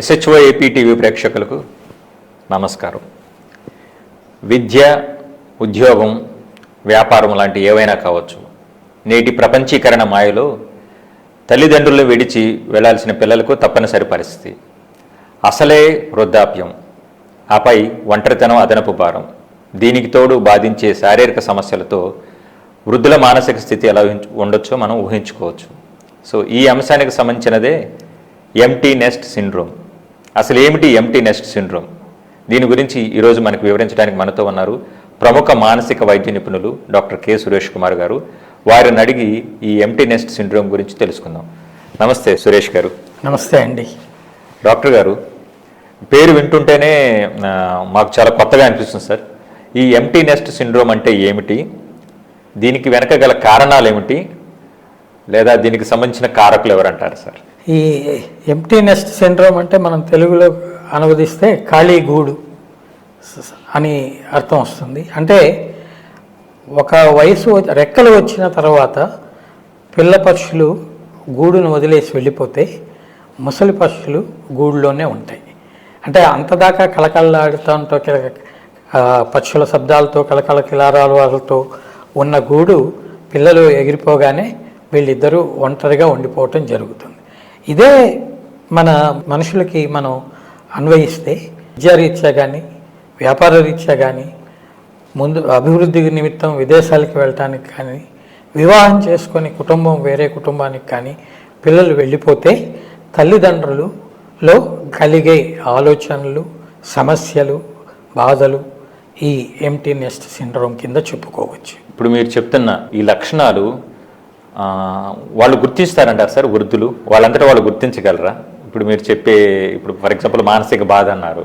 SHO AP TV ప్రేక్షకులకు నమస్కారం. విద్య ఉద్యోగం వ్యాపారం లాంటి ఏవైనా కావచ్చు నేటి ప్రపంచీకరణ మాయలో తల్లిదండ్రులు విడిచి వెళ్ళాల్సిన పిల్లలకు తప్పనిసరి పరిస్థితి. అసలే వృద్ధాప్యం. ఆపై ఒంటరితనం అదనపు భారం. దీనికి తోడు బాధించే శారీరక సమస్యలతో వృద్ధుల మానసిక స్థితి ఎలా ఉండొచ్చో మనం ఊహించుకోవచ్చు. సో ఈ అంశానికి సంబంధించినదే ఎంటీ నెస్ట్ సిండ్రోమ్. అసలు ఏమిటి ఎంటీ నెస్ట్ సిండ్రోమ్ దీని గురించి ఈరోజు మనకు వివరించడానికి మనతో ఉన్నారు ప్రముఖ మానసిక వైద్య నిపుణులు డాక్టర్ కె. సురేష్ కుమార్ గారు. వారిని అడిగి ఈ ఎంటీ నెస్ట్ సిండ్రోమ్ గురించి తెలుసుకుందాం. నమస్తే సురేష్ గారు. నమస్తే అండి. డాక్టర్ గారు పేరు వింటుంటేనే మాకు చాలా కొత్తగా అనిపిస్తుంది సార్. ఈ ఎంటీ నెస్ట్ సిండ్రోమ్ అంటే ఏమిటి? దీనికి వెనక గల కారణాలు ఏమిటి? లేదా దీనికి సంబంధించిన కారకులు ఎవరంటారు సార్? ఈ ఎంటీ నెస్ట్ సిండ్రోమ్ అంటే మనం తెలుగులో అనువదిస్తే ఖాళీ గూడు అని అర్థం వస్తుంది. అంటే ఒక వయసు రెక్కలు వచ్చిన తర్వాత పిల్ల పక్షులు గూడును వదిలేసి వెళ్ళిపోతే ముసలి పక్షులు గూడులోనే ఉంటాయి. అంటే అంతదాకా కలకల్లాడుతూ కిల- పక్షుల శబ్దాలతో కలకల కిలారాలతో ఉన్న గూడు పిల్లలు ఎగిరిపోగానే వీళ్ళిద్దరూ ఒంటరిగా ఉండిపోవటం జరుగుతుంది. ఇదే మన మనుషులకి మనం అన్వయిస్తే విద్యారీత్యా కానీ వ్యాపార రీత్యా కానీ ముందు అభివృద్ధి నిమిత్తం విదేశాలకు వెళ్ళటానికి కానీ వివాహం చేసుకొని కుటుంబం వేరే కుటుంబానికి కానీ పిల్లలు వెళ్ళిపోతే తల్లిదండ్రులలో కలిగే ఆలోచనలు సమస్యలు బాధలు ఈ ఎంటీ నెస్ట్ సిండ్రోమ్ కింద చెప్పుకోవచ్చు. ఇప్పుడు మీరు చెప్తున్న ఈ లక్షణాలు వాళ్ళు గుర్తిస్తారంటారు సార్ వృద్ధులు. వాళ్ళంతటా వాళ్ళు గుర్తించగలరా? ఇప్పుడు మీరు చెప్పే ఇప్పుడు ఫర్ ఎగ్జాంపుల్ మానసిక బాధ అన్నారు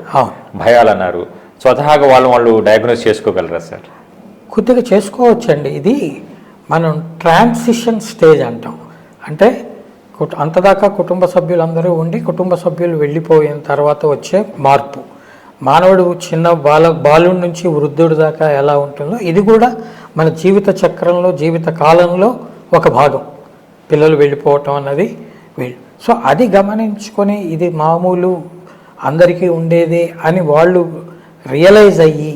భయాలు అన్నారు స్వతహాగా వాళ్ళు వాళ్ళు డయాగ్నోస్ చేసుకోగలరా సార్? కొద్దిగా చేసుకోవచ్చండి. ఇది మనం ట్రాన్సిషన్ స్టేజ్ అంటాం. అంటే అంతదాకా కుటుంబ సభ్యులందరూ ఉండి కుటుంబ సభ్యులు వెళ్ళిపోయిన తర్వాత వచ్చే మార్పు. మానవుడు చిన్న బాల బాలుడి నుంచి వృద్ధుడి దాకా ఎలా ఉంటుందో ఇది కూడా మన జీవిత చక్రంలో జీవిత కాలంలో ఒక భాగం. పిల్లలు వెళ్ళిపోవటం అన్నది వీళ్ళు. సో అది గమనించుకొని ఇది మామూలు అందరికీ ఉండేదే అని వాళ్ళు రియలైజ్ అయ్యి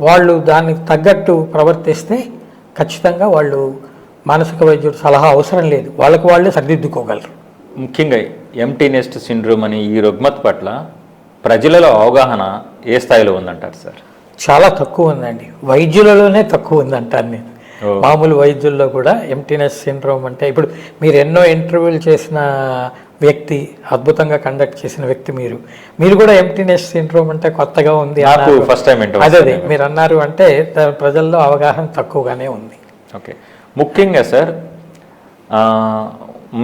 వాళ్ళు దానికి తగ్గట్టు ప్రవర్తిస్తే ఖచ్చితంగా వాళ్ళు మానసిక వైద్యుడు సలహా అవసరం లేదు. వాళ్ళకి వాళ్ళే సరిదిద్దుకోగలరు. ముఖ్యంగా ఎంటీ నెస్ట్ సిండ్రోమ్ అని ఈ రుగ్మత పట్ల ప్రజలలో అవగాహన ఏ స్థాయిలో ఉందంటారు సార్? చాలా తక్కువ ఉందండి. వైద్యులలోనే తక్కువ ఉందంటాను నేను. మామూలు వైద్యుల్లో కూడా ఎంటీనెస్ సిండ్రోమ్ అంటే ఇప్పుడు మీరు ఎన్నో ఇంటర్వ్యూలు చేసిన వ్యక్తి అద్భుతంగా కండక్ట్ చేసిన వ్యక్తి మీరు. మీరు కూడా ఎంటీనెస్ సిండ్రోమ్ అంటే కొత్తగా ఉంది. ఫస్ట్ టైం అదే అదే మీరు అన్నారు అంటే ప్రజల్లో అవగాహన తక్కువగానే ఉంది. ఓకే. ముఖ్యంగా సార్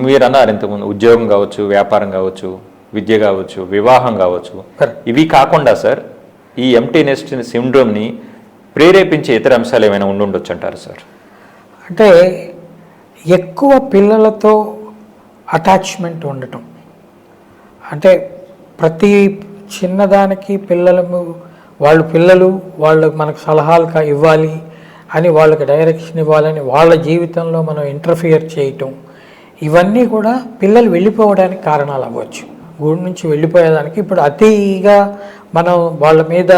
మీరు అన్నారు ఇంతకుముందు ఉద్యోగం కావచ్చు వ్యాపారం కావచ్చు విద్య కావచ్చు వివాహం కావచ్చు. ఇవి కాకుండా సార్ ఈ ఎంటీ నెస్ట్ సిండ్రోమ్ని ప్రేరేపించే ఇతర అంశాలు ఏమైనా ఉండుండొచ్చు అంటారు సార్? అంటే ఎక్కువ పిల్లలతో అటాచ్మెంట్ ఉండటం. అంటే ప్రతి చిన్నదానికి పిల్లలు వాళ్ళు పిల్లలు వాళ్ళు మనకు సలహాలు ఇవ్వాలి అని వాళ్ళకి డైరెక్షన్ ఇవ్వాలని వాళ్ళ జీవితంలో మనం ఇంటర్ఫియర్ చేయటం ఇవన్నీ కూడా పిల్లలు వెళ్ళిపోవడానికి కారణాలు అవ్వచ్చు. గూడు నుంచి వెళ్ళిపోయేదానికి ఇప్పుడు అతిగా మనం వాళ్ళ మీద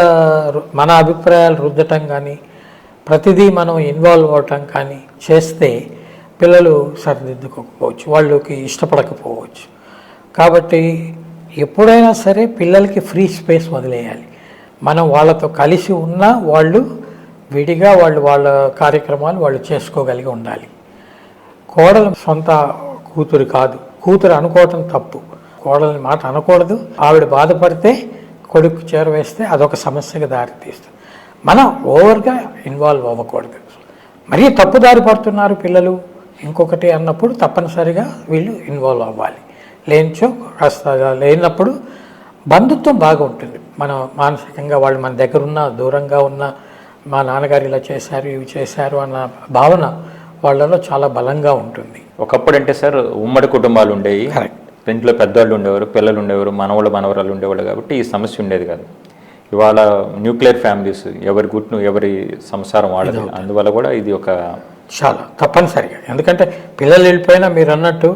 మన అభిప్రాయాలు రుద్దటం కానీ ప్రతిదీ మనం ఇన్వాల్వ్ అవటం కానీ చేస్తే పిల్లలు సరిదిద్దుకోకపోవచ్చు వాళ్ళకి ఇష్టపడకపోవచ్చు. కాబట్టి ఎప్పుడైనా సరే పిల్లలకి ఫ్రీ స్పేస్ వదిలేయాలి. మనం వాళ్ళతో కలిసి ఉన్నా వాళ్ళు విడిగా వాళ్ళు వాళ్ళ కార్యక్రమాలు వాళ్ళు చేసుకోగలిగి ఉండాలి. కోడలు సొంత కూతురు కాదు కూతురు అనుకోవటం తప్పు. కోడలని మాట అనకూడదు. ఆవిడ బాధపడితే కొడుకు చేరవేస్తే అదొక సమస్యగా దారితీస్తుంది. మనం ఓవర్గా ఇన్వాల్వ్ అవ్వకూడదు. మరీ తప్పుదారి పడుతున్నారు పిల్లలు. ఇంకొకటి అన్నప్పుడు తప్పనిసరిగా వీళ్ళు ఇన్వాల్వ్ అవ్వాలి. లేనిచో కాస్త లేనప్పుడు బంధుత్వం బాగా ఉంటుంది. మన మానసికంగా వాళ్ళు మన దగ్గర ఉన్న దూరంగా ఉన్న మా నాన్నగారు ఇలా చేశారు ఇవి చేశారు అన్న భావన వాళ్ళలో చాలా బలంగా ఉంటుంది. ఒకప్పుడు అంటే సార్ ఉమ్మడి కుటుంబాలు ఉండేవి. ఇంట్లో పెద్దవాళ్ళు ఉండేవారు పిల్లలు ఉండేవారు మనవాళ్ళు మనవరాలు ఉండేవాళ్ళు కాబట్టి ఈ సమస్య ఉండేది కాదు. ఇవాళ న్యూక్లియర్ ఫ్యామిలీస్ ఎవరి గుట్ను ఎవరి సంసారం వాళ్ళది. అందువల్ల కూడా ఇది ఒక చాలా తప్పనిసరిగా. ఎందుకంటే పిల్లలు వెళ్ళిపోయినా మీరు అన్నట్టు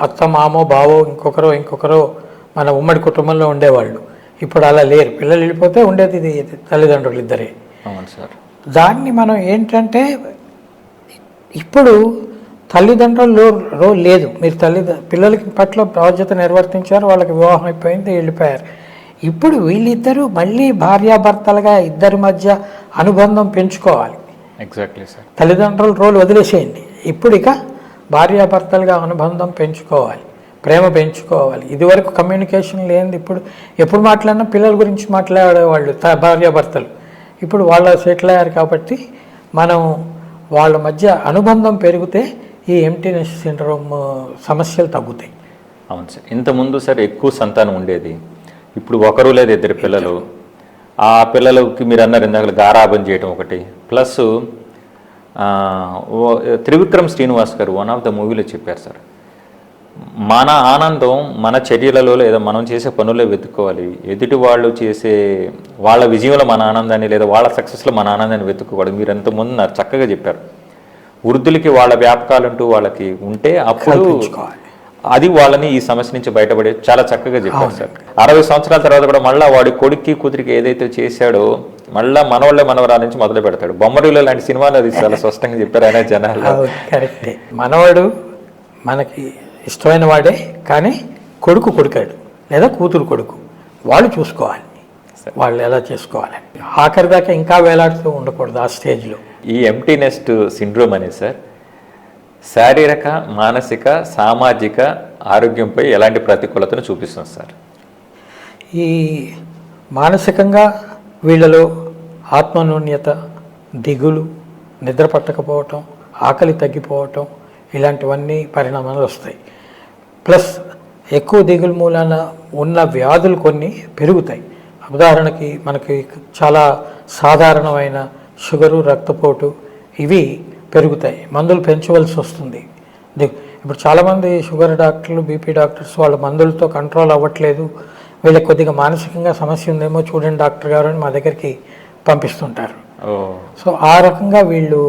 అత్త మామో బావో ఇంకొకరో ఇంకొకరో మన ఉమ్మడి కుటుంబంలో ఉండేవాళ్ళు. ఇప్పుడు అలా లేరు. పిల్లలు వెళ్ళిపోతే ఉండేది ఇది తల్లిదండ్రులు ఇద్దరే. అవును సార్. దాన్ని మనం ఏంటంటే ఇప్పుడు తల్లిదండ్రుల రోల్ లేదు. మీరు తల్లి పిల్లలకి పట్ల బాధ్యత నిర్వర్తించారు వాళ్ళకి వివాహం అయిపోయింది వెళ్ళిపోయారు. ఇప్పుడు వీళ్ళిద్దరూ మళ్ళీ భార్యాభర్తలుగా ఇద్దరి మధ్య అనుబంధం పెంచుకోవాలి. ఎగ్జాక్ట్లీ సార్ తల్లిదండ్రుల రోల్ వదిలేసేయండి. ఇప్పుడు ఇక భార్యాభర్తలుగా అనుబంధం పెంచుకోవాలి ప్రేమ పెంచుకోవాలి. ఇదివరకు కమ్యూనికేషన్ లేనిది ఇప్పుడు ఎప్పుడు మాట్లాడినా పిల్లల గురించి మాట్లాడేవాళ్ళు భార్యాభర్తలు. ఇప్పుడు వాళ్ళ సెటిల్ అయ్యారు కాబట్టి మనం వాళ్ళ మధ్య అనుబంధం పెరిగితే ఈ ఎంటీనెస్ సిండ్రోమ్ సమస్యలు తగ్గుతాయి. అవును సార్. ఇంతకుముందు సార్ ఎక్కువ సంతానం ఉండేది. ఇప్పుడు ఒకరు లేదు ఇద్దరు పిల్లలు. ఆ పిల్లలకి మీరు అన్నారు ఇందాక గారాబం చేయడం ఒకటి. ప్లస్ త్రివిక్రమ్ శ్రీనివాస్ గారు వన్ ఆఫ్ ద మూవీలో చెప్పారు సార్. మన ఆనందం మన చర్యలలో లేదా మనం చేసే పనుల్లో వెతుక్కోవాలి. ఎదుటి వాళ్ళు చేసే వాళ్ళ విజయంలో మన ఆనందాన్ని లేదా వాళ్ళ సక్సెస్లో మన ఆనందాన్ని వెతుక్కోవాలి. మీరు ఎంతమంది నాకు చక్కగా చెప్పారు. వృద్ధులకి వాళ్ళ వ్యాపకాలంటూ వాళ్ళకి ఉంటే అప్పుడు. అది వాళ్ళని ఈ సమస్య నుంచి బయటపడే చాలా చక్కగా చెప్పారు సార్. అరవై సంవత్సరాల తర్వాత కూడా మళ్ళీ వాడి కొడుక్కి కూతురికి ఏదైతే చేశాడో మళ్ళా మనవాళ్ళే మనవరాల నుంచి మొదలు పెడతాడు. బొమ్మరిలో లాంటి సినిమాలు అది చాలా స్పష్టంగా చెప్పారు ఆయన జనాలు కరెక్టే. మనవాడు మనకి ఇష్టమైన వాడే కానీ కొడుకు కొడుకాడు లేదా కూతురు కొడుకు. వాళ్ళు చూసుకోవాలి. వాళ్ళు ఎలా చేసుకోవాలి? ఆఖరి దాకా ఇంకా వేలాడుతూ ఉండకూడదు ఆ స్టేజ్లో. ఈ ఎంటీ నెస్ట్ సిండ్రోమ్ అనేది సార్ శారీరక మానసిక సామాజిక ఆరోగ్యంపై ఎలాంటి ప్రతికూలతను చూపిస్తుంది సార్? ఈ మానసికంగా వీళ్ళలో ఆత్మనూన్యత దిగులు నిద్ర పట్టకపోవటం ఆకలి తగ్గిపోవటం ఇలాంటివన్నీ పరిణామాలు వస్తాయి. ప్లస్ ఎక్కువ దిగులు మూలాన ఉన్న వ్యాధులు కొన్ని పెరుగుతాయి. ఉదాహరణకి మనకి చాలా సాధారణమైన షుగరు రక్తపోటు ఇవి పెరుగుతాయి. మందులు పెంచవలసి వస్తుంది. ఇప్పుడు చాలామంది షుగర్ డాక్టర్లు బీపీ డాక్టర్స్ వాళ్ళ మందులతో కంట్రోల్ అవ్వట్లేదు. వీళ్ళకి కొద్దిగా మానసికంగా సమస్య ఉందేమో చూడండి డాక్టర్ గారు అని మా దగ్గరికి పంపిస్తుంటారు. సో ఆ రకంగా వీళ్ళు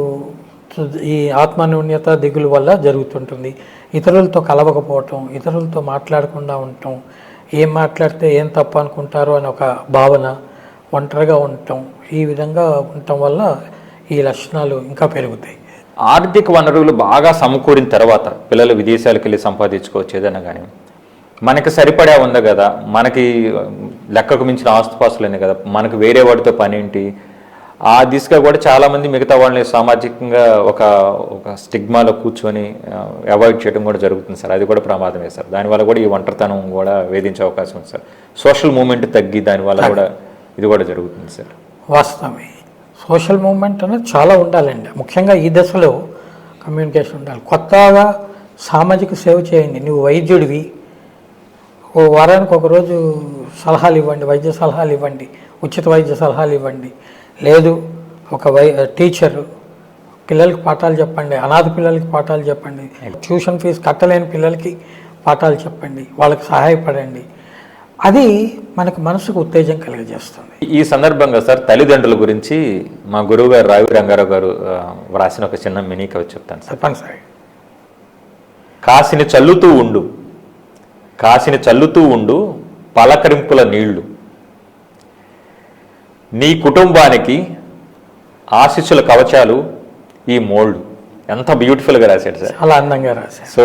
ఈ ఆత్మన్యూన్యత దిగులు వల్ల జరుగుతుంటుంది. ఇతరులతో కలవకపోవటం ఇతరులతో మాట్లాడకుండా ఉండటం ఏం మాట్లాడితే ఏం తప్పు అనుకుంటారో అని ఒక భావన ఒంటరిగా ఉండటం ఈ విధంగా ఉండటం వల్ల ఈ లక్షణాలు ఇంకా పెరుగుతాయి. ఆర్థిక వనరులు బాగా సమకూరిన తర్వాత పిల్లలు విదేశాలకు వెళ్ళి సంపాదించుకోవచ్చు ఏదైనా కానీ మనకి సరిపడా ఉంది కదా మనకి లెక్కకు మించిన ఆస్తుపాస్తులు కదా మనకి వేరే వాడితో పని ఏంటి ఆ దిశగా కూడా చాలామంది మిగతా వాళ్ళని సామాజికంగా ఒక ఒక స్టిగ్మాలో కూర్చొని అవాయిడ్ చేయడం కూడా జరుగుతుంది సార్. అది కూడా ప్రమాదమే సార్. దానివల్ల కూడా ఈ ఒంటరితనం కూడా వేధించే అవకాశం ఉంది సార్. సోషల్ మూమెంట్ తగ్గి దానివల్ల కూడా ఇది కూడా జరుగుతుంది సార్. వాస్తవమే. సోషల్ మూమెంట్ అనేది చాలా ఉండాలండి. ముఖ్యంగా ఈ దశలో కమ్యూనికేషన్ ఉండాలి. కొత్తగా సామాజిక సేవ చేయండి. నువ్వు వైద్యుడివి. ఓ వారానికి ఒకరోజు సలహాలు ఇవ్వండి వైద్య సలహాలు ఇవ్వండి ఉచిత వైద్య సలహాలు ఇవ్వండి. లేదు ఒక వై టీచర్ పిల్లలకి పాఠాలు చెప్పండి అనాథ పిల్లలకి పాఠాలు చెప్పండి ట్యూషన్ ఫీజు కట్టలేని పిల్లలకి పాఠాలు చెప్పండి వాళ్ళకి సహాయపడండి. అది మనకు మనసుకు ఉత్తేజం కలిగజేస్తుంది. ఈ సందర్భంగా సార్ తల్లిదండ్రుల గురించి మా గురువు గారు రావి రంగారావు గారు వ్రాసిన ఒక చిన్న మినీ కవి చెప్తాను సార్. తప్పనిసరి కాసిని చల్లుతూ ఉండు. కాసిని చల్లుతూ ఉండు పలకరింపుల నీళ్ళు. నీ కుటుంబానికి ఆశీస్సుల కవచాలు ఈ మోళ్ళు ఎంత బ్యూటిఫుల్గా రాశాడు సార్. చాలా అందంగా రాశారు. సో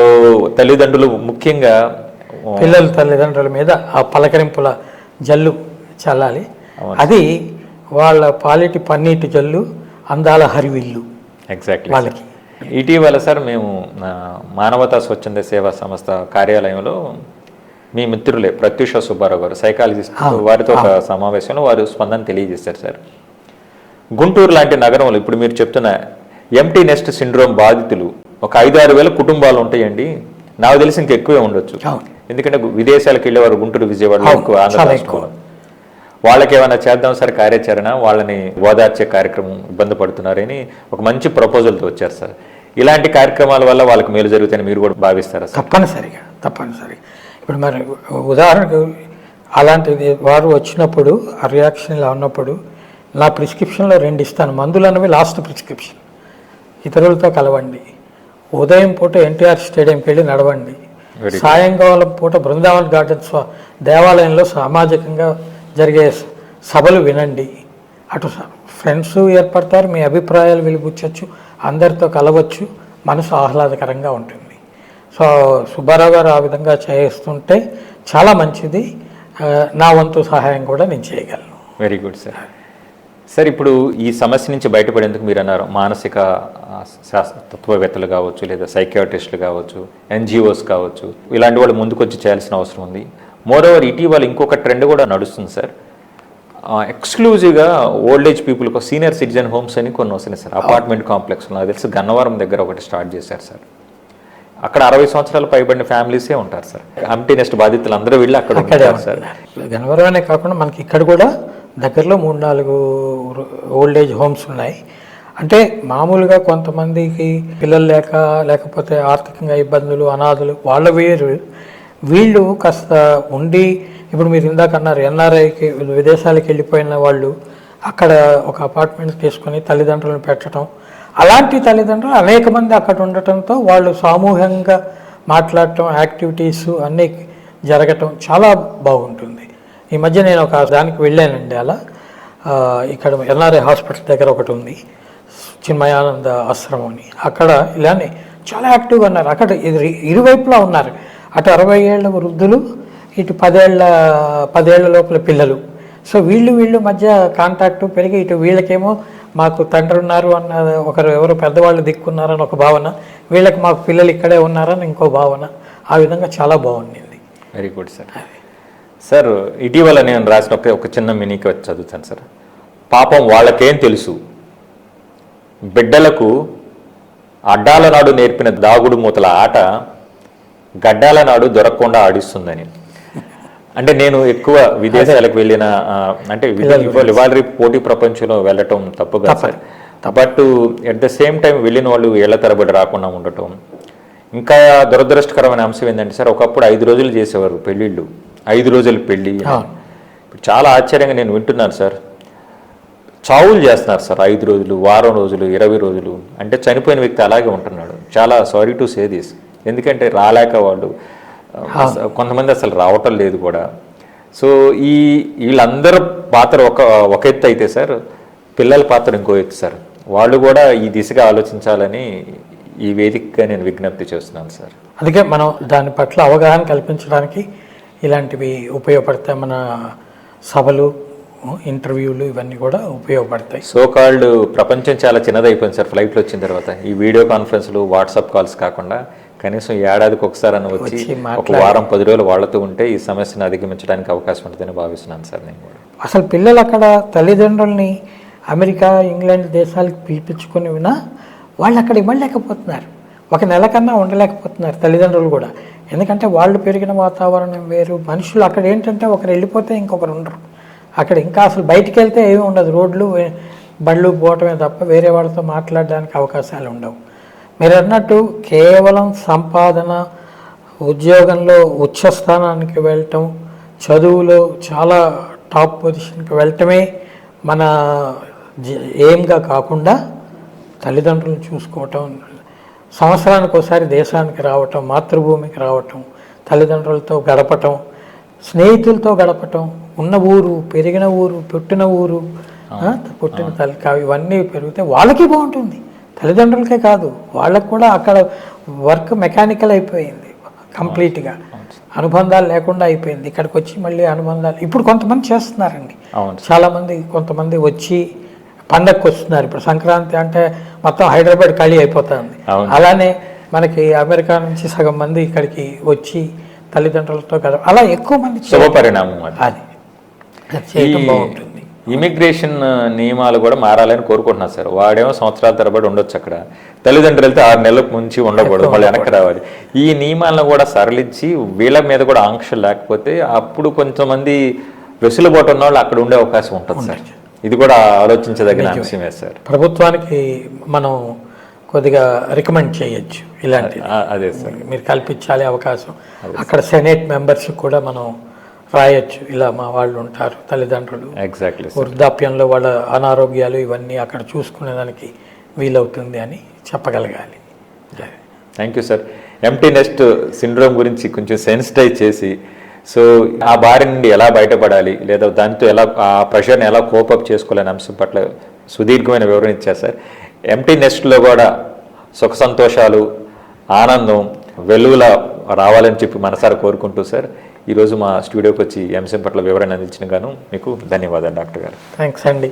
తల్లిదండ్రులు ముఖ్యంగా పిల్లల తల్లిదండ్రుల మీద ఆ పలకరింపుల జల్లు చల్లాలి. అది వాళ్ళ పాలిటి పన్నీటి జల్లు అందాల హరివిల్లు ఎగ్జాక్ట్లీ వాళ్ళకి. ఇటీవల సార్ మేము మానవతా స్వచ్ఛంద సేవా సంస్థ కార్యాలయంలో మీ మిత్రులే ప్రత్యూష సుబ్బారావు గారు సైకాలజిస్ట్ వారితో ఒక సమావేశంలో వారు స్పందన తెలియజేశారు సార్. గుంటూరు లాంటి నగరంలో ఇప్పుడు మీరు చెప్తున్న ఎంటీ నెస్ట్ సిండ్రోమ్ బాధితులు ఒక ఐదు ఆరు వేల కుటుంబాలు ఉంటాయండి. నాకు తెలిసి ఇంకా ఎక్కువే ఉండొచ్చు. ఎందుకంటే విదేశాలకు వెళ్ళేవారు గుంటూరు విజయవాడలో ఎక్కువ ఆంధ్ర. వాళ్ళకి ఏమైనా చేద్దాం సార్ కార్యాచరణ వాళ్ళని ఓదార్చే కార్యక్రమం ఇబ్బంది పడుతున్నారని ఒక మంచి ప్రపోజల్తో వచ్చారు సార్. ఇలాంటి కార్యక్రమాల వల్ల వాళ్ళకి మేలు జరుగుతాయని మీరు కూడా భావిస్తారా సార్? తప్పనిసరిగా తప్పనిసరిగా. ఇప్పుడు మరి ఉదాహరణకు అలాంటిది వారు వచ్చినప్పుడు ఆ రియాక్షన్ ఇలా ఉన్నప్పుడు నా ప్రిస్క్రిప్షన్లో రెండు ఇస్తాను. మందులు అనేవి లాస్ట్ ప్రిస్క్రిప్షన్ ఇతరులతో కలవండి. ఉదయం పూట ఎన్టీఆర్ స్టేడియంకి వెళ్ళి నడవండి. సాయంకాలం పూట బృందావన్ గార్డెన్స్ దేవాలయంలో సామాజికంగా జరిగే సభలు వినండి. అటు ఫ్రెండ్స్ ఏర్పడతారు మీ అభిప్రాయాలు వెలిబుచ్చచ్చు అందరితో కలవచ్చు మనసు ఆహ్లాదకరంగా ఉంటుంది. సో సుబ్బారావు గారు ఆ విధంగా చేస్తుంటే చాలా మంచిది. నా వంతు సహాయం కూడా నేను చేయగలను. వెరీ గుడ్ సార్ సార్ ఇప్పుడు ఈ సమస్య నుంచి బయటపడేందుకు మీరు అన్నారు మానసిక తత్వవేత్తలు కావచ్చు లేదా సైకియాట్రిస్టులు కావచ్చు ఎన్జిఓస్ కావచ్చు ఇలాంటి వాళ్ళు ముందుకొచ్చి చేయాల్సిన అవసరం ఉంది. మోర్ ఓవర్ ఇటీవల ఇంకొక ట్రెండ్ కూడా నడుస్తుంది సార్. ఎక్స్క్లూజివ్గా ఓల్డ్ ఏజ్ పీపుల్కి సీనియర్ సిటిజన్ హోమ్స్ అని కొన్ని వస్తున్నాయి సార్. అపార్ట్మెంట్ కాంప్లెక్స్ నాకు తెలిసి గన్నవరం దగ్గర ఒకటి స్టార్ట్ చేశారు సార్. అక్కడ అరవై సంవత్సరాలు పైబడిన ఫ్యామిలీసే ఉంటారు సార్. అంటీ నెక్స్ట్ బాధితులు అందరూ వెళ్ళి అక్కడ ఉంటారు సార్. గనవరమే కాకుండా మనకి ఇక్కడ కూడా దగ్గరలో మూడు నాలుగు ఓల్డ్ ఏజ్ హోమ్స్ ఉన్నాయి. అంటే మామూలుగా కొంతమందికి పిల్లలు లేక లేకపోతే ఆర్థికంగా ఇబ్బందులు అనాథులు వాళ్ళ వేరు. వీళ్ళు కాస్త ఉండి ఇప్పుడు మీరు ఇందాక అన్నారు ఎన్ఆర్ఐకి విదేశాలకు వెళ్ళిపోయిన వాళ్ళు అక్కడ ఒక అపార్ట్మెంట్ తీసుకొని తల్లిదండ్రులను పెట్టడం అలాంటి తల్లిదండ్రులు అనేక మంది అక్కడ ఉండటంతో వాళ్ళు సామూహికంగా మాట్లాడటం యాక్టివిటీస్ అన్నీ జరగటం చాలా బాగుంటుంది. ఈ మధ్య నేను ఒక దానికి వెళ్ళానండి అలా. ఇక్కడ ఎన్ఆర్ఐ హాస్పిటల్ దగ్గర ఒకటి ఉంది. చిన్మయానంద ఆశ్రమం అని. అక్కడ ఇలానే చాలా యాక్టివ్గా ఉన్నారు. అక్కడ ఇరు- ఇరువైపులా ఉన్నారు. అటు అరవై ఏళ్ళ వృద్ధులు ఇటు పదేళ్ళ పదేళ్ళ లోపల పిల్లలు. సో వీళ్ళు వీళ్ళు మధ్య కాంటాక్ట్ పెరిగి ఇటు వీళ్ళకేమో మాకు తండ్రి ఉన్నారు అన్న ఒకరు ఎవరు పెద్దవాళ్ళు దిక్కున్నారని ఒక భావన వీళ్ళకి మాకు పిల్లలు ఇక్కడే ఉన్నారని ఇంకో భావన. ఆ విధంగా చాలా బాగుండింది. వెరీ గుడ్ సార్ సార్ ఇటీవల నేను రాసిన ఒక చిన్న మినీకి వచ్చి చదువుతాను సార్. పాపం వాళ్ళకేం తెలుసు? బిడ్డలకు అడ్డాల నాడు నేర్పిన దాగుడు మూతల ఆట గడ్డాల నాడు దొరకకుండా ఆడిస్తుందని. అంటే నేను ఎక్కువ విదేశాలకు వెళ్ళిన అంటే ఇవాళ పోటీ ప్రపంచంలో వెళ్ళటం తప్పు కదా sir. But at the same time వెళ్ళిన వాళ్ళు ఏళ్ళ తరబడి రాకుండా ఉండటం. ఇంకా దురదృష్టకరమైన అంశం ఏంటంటే సార్ ఒకప్పుడు ఐదు రోజులు చేసేవారు పెళ్ళిళ్ళు. ఐదు రోజులు పెళ్ళి. ఇప్పుడు చాలా ఆశ్చర్యంగా నేను వింటున్నాను సార్. చావులు చేస్తున్నారు సార్ ఐదు రోజులు వారం రోజులు ఇరవై రోజులు. అంటే చనిపోయిన వ్యక్తి అలాగే ఉంటున్నాడు. చాలా సారీ టు సే దిస్. ఎందుకంటే రాలేక వాళ్ళు కొంతమంది అసలు రావటం లేదు కూడా. సో ఈ వీళ్ళందరూ పాత్ర ఒక ఒక ఎత్తు అయితే సార్ పిల్లల పాత్ర ఇంకో ఎత్తు సార్. వాళ్ళు కూడా ఈ దిశగా ఆలోచించాలని ఈ వేదికగా నేను విజ్ఞప్తి చేస్తున్నాను సార్. అందుకే మనం దాని పట్ల అవగాహన కల్పించడానికి ఇలాంటివి ఉపయోగపడతాయి మన సభలు ఇంటర్వ్యూలు ఇవన్నీ కూడా ఉపయోగపడతాయి. సో కాల్డ్ ప్రపంచం చాలా చిన్నదైపోయింది సార్ ఫ్లైట్లో వచ్చిన తర్వాత. ఈ వీడియో కాన్ఫరెన్స్లు వాట్సాప్ కాల్స్ కాకుండా కనీసం ఏడాదికి ఒకసారి అని వచ్చి ఒక వారం పది రోజులు వాళ్ళతో ఉంటే ఈ సమస్యను అధిగమించడానికి అవకాశం ఉంటుందని భావిస్తున్నాను సార్ నేను కూడా. అసలు పిల్లలు అక్కడ తల్లిదండ్రుల్ని అమెరికా ఇంగ్లాండ్ దేశాలకు పిలిపించుకుని వినా వాళ్ళు అక్కడ ఇవ్వలేకపోతున్నారు ఒక నెల కన్నా ఉండలేకపోతున్నారు తల్లిదండ్రులు కూడా. ఎందుకంటే వాళ్ళు పెరిగిన వాతావరణం వేరు మనుషులు అక్కడ ఏంటంటే ఒకరు వెళ్ళిపోతే ఇంకొకరు ఉండరు. అక్కడ ఇంకా అసలు బయటికి వెళ్తే ఏమీ ఉండదు. రోడ్లు బళ్ళు పోవటమే తప్ప వేరే వాళ్ళతో మాట్లాడడానికి అవకాశాలు ఉండవు. మీరు అన్నట్టు కేవలం సంపాదన ఉద్యోగంలో ఉచ్చ స్థానానికి వెళ్ళటం చదువులో చాలా టాప్ పొజిషన్కి వెళ్ళటమే మన జ- ఎయిమ్గా కాకుండా తల్లిదండ్రులను చూసుకోవటం సంవత్సరానికి ఒకసారి దేశానికి రావటం మాతృభూమికి రావటం తల్లిదండ్రులతో గడపటం స్నేహితులతో గడపటం ఉన్న ఊరు పెరిగిన ఊరు పుట్టిన ఊరు పుట్టిన తల్లి ఇవన్నీ పెరిగితే వాళ్ళకి బాగుంటుంది. తల్లిదండ్రులకే కాదు వాళ్ళకు కూడా అక్కడ వర్క్ మెకానికల్ అయిపోయింది కంప్లీట్గా. అనుబంధాలు లేకుండా అయిపోయింది. ఇక్కడికి వచ్చి మళ్ళీ అనుబంధాలు ఇప్పుడు కొంతమంది చేస్తున్నారండి. అవును. చాలా మంది కొంతమంది వచ్చి పండగకి వస్తున్నారు ఇప్పుడు సంక్రాంతి అంటే మొత్తం హైదరాబాద్ ఖాళీ అయిపోతుంది. అలానే మనకి అమెరికా నుంచి సగం మంది ఇక్కడికి వచ్చి తల్లిదండ్రులతో కదా అలా ఎక్కువ మంది చే- శుభ పరిణామం అది. బాగుంటుంది. ఇమిగ్రేషన్ నియమాలు కూడా మారాలని కోరుకుంటున్నారు సార్. వాడేమో సంవత్సరాల తరబడి ఉండొచ్చు అక్కడ. తల్లిదండ్రులు వెళ్తే ఆరు నెలలకు ముంచి ఉండకూడదు. మళ్ళీ వెనక్కి రావాలి. ఈ నియమాలను కూడా సరళించి వీళ్ళ మీద కూడా ఆంక్షలు లేకపోతే అప్పుడు కొంతమంది వెసులుబాటు ఉన్న వాళ్ళు అక్కడ ఉండే అవకాశం ఉంటుంది సార్. ఇది కూడా ఆలోచించదగిన అంశమే సార్. ప్రభుత్వానికి మనం కొద్దిగా రికమెండ్ చేయొచ్చు ఇలాంటి అదే సార్. మీరు కల్పించాలి అవకాశం. అక్కడ సెనేట్ మెంబర్స్ కూడా మనం రాయొచ్చు. ఇలా మా వాళ్ళు ఉంటారు తల్లిదండ్రులు. ఎగ్జాక్ట్లీ వృద్ధాప్యంలో వాళ్ళ అనారోగ్యాలు ఇవన్నీ అక్కడ చూసుకునేదానికి వీలవుతుంది అని చెప్పగలగాలి. Thank you sir. Empty nest syndrome గురించి కొంచెం సెన్సిటైజ్ చేసి సో ఆ బారి నుండి ఎలా బయటపడాలి? లేదా దానితో ఎలా ఆ ప్రెషర్ని ఎలా కోపప్ చేసుకోవాలనే అంశం పట్ల సుదీర్ఘమైన వివరణ ఇచ్చారు సార్. ఎంటీ నెస్ట్లో కూడా సుఖ సంతోషాలు ఆనందం వెలుగుల రావాలని చెప్పి మనసారా కోరుకుంటూ సార్. ఈరోజు మా స్టూడియోకి వచ్చి ఈ అంశం పట్ల వివరణ అందించిన గాను మీకు ధన్యవాదాలు డాక్టర్ గారు. థ్యాంక్స్ అండి.